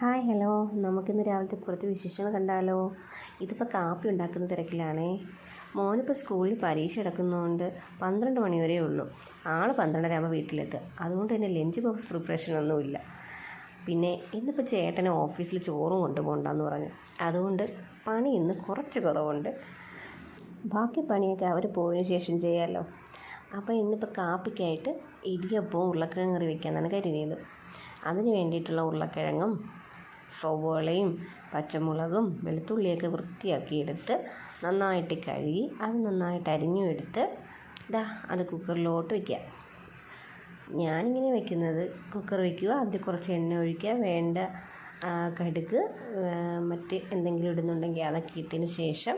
Hi hello. നമുക്കിന്ന് രാവിലത്തെ കുറച്ച് വിശേഷങ്ങൾ കണ്ടാലോ? ഇതിപ്പോൾ കാപ്പി ഉണ്ടാക്കുന്ന തിരക്കിലാണേ. മോനിപ്പോൾ സ്കൂളിൽ പരീക്ഷ എടുക്കുന്നതുകൊണ്ട് പന്ത്രണ്ട് മണി വരെ ഉള്ളൂ. ആൾ പന്ത്രണ്ടര ആകുമ്പോൾ വീട്ടിലെത്തുക അതുകൊണ്ട് തന്നെ ലഞ്ച് ബോക്സ് പ്രിപ്പറേഷൻ ഒന്നുമില്ല പിന്നെ ഇന്നിപ്പോൾ ചേട്ടന് ഓഫീസിൽ ചോറും കൊണ്ടുപോകണ്ടെന്ന് പറഞ്ഞു. അതുകൊണ്ട് പണി ഇന്ന് കുറച്ച് കുറവുണ്ട്. ബാക്കി പണിയൊക്കെ അവർ പോയതിന് ശേഷം ചെയ്യാമല്ലോ അപ്പോൾ ഇന്നിപ്പോൾ കാപ്പിക്കായിട്ട് ഇടിയപ്പവും ഉരുളക്കിഴങ്ങ് കറി വയ്ക്കാമെന്നാണ് കരുതിയത്. അതിന് വേണ്ടിയിട്ടുള്ള ഉരുളക്കിഴങ്ങും സവോളയും പച്ചമുളകും വെളുത്തുള്ളിയൊക്കെ വൃത്തിയാക്കിയെടുത്ത് നന്നായിട്ട് കഴുകി അത് നന്നായിട്ട് അരിഞ്ഞു എടുത്ത് ഇതാ അത് കുക്കറിലോട്ട് വയ്ക്കുക ഞാനിങ്ങനെ വെക്കുന്നത് കുക്കർ വയ്ക്കുക അതിൽ കുറച്ച് എണ്ണ ഒഴിക്കുക വേണ്ട കടുക് മറ്റ് എന്തെങ്കിലും ഇടുന്നുണ്ടെങ്കിൽ അതൊക്കെ ഇട്ടതിന് ശേഷം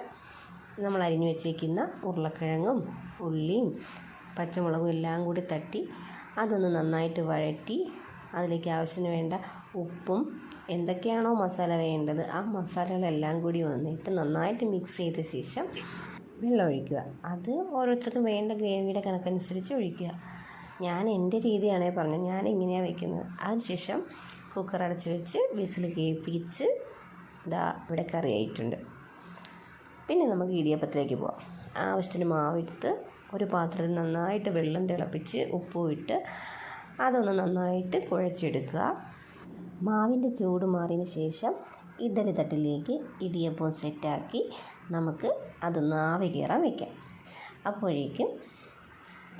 നമ്മൾ അരിഞ്ഞു വെച്ചേക്കുന്ന ഉരുളക്കിഴങ്ങും ഉള്ളിയും പച്ചമുളകും എല്ലാം കൂടി തട്ടി അതൊന്ന് നന്നായിട്ട് വഴറ്റി അതിലേക്ക് ആവശ്യത്തിന് വേണ്ട ഉപ്പും എന്തൊക്കെയാണോ മസാല വേണ്ടത് ആ മസാലകളെല്ലാം കൂടി വന്നിട്ട് നന്നായിട്ട് മിക്സ് ചെയ്ത ശേഷം വെള്ളം ഒഴിക്കുക. അത് ഓരോരുത്തർക്കും വേണ്ട ഗ്രേവിയുടെ കണക്കനുസരിച്ച് ഒഴിക്കുക. ഞാൻ എന്റെ രീതിയാണേ പറഞ്ഞത്. ഞാൻ ഇങ്ങനെയാണ് വെക്കുന്നത്. അതിനുശേഷം കുക്കർ അടച്ച് വെച്ച് വിസിൽ കേൾപ്പിച്ച് ഇതാ ഇവിടെ കറി ആയിട്ടുണ്ട്. പിന്നെ നമുക്ക് ഇടിയപ്പത്തിലേക്ക് പോവാം. ആവശ്യത്തിന് മാവെടുത്ത് ഒരു പാത്രത്തിൽ നന്നായിട്ട് വെള്ളം തിളപ്പിച്ച് ഉപ്പും ഇട്ട് അതൊന്ന് നന്നായിട്ട് കുഴച്ചെടുക്കുക. മാവിന്റെ ചൂട് മാറിയതിന് ശേഷം ഇഡലി തട്ടിലേക്ക് ഇടിയപ്പം സെറ്റാക്കി നമുക്ക് അതൊന്ന് ആവി കയറാൻ വയ്ക്കാം അപ്പോഴേക്കും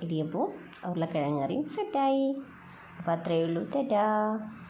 ഇടിയപ്പവും ഉരുളക്കിഴങ്ങ് കറിയും സെറ്റായി അപ്പോൾ അത്രയേ ഉള്ളൂ. ടാറ്റാ.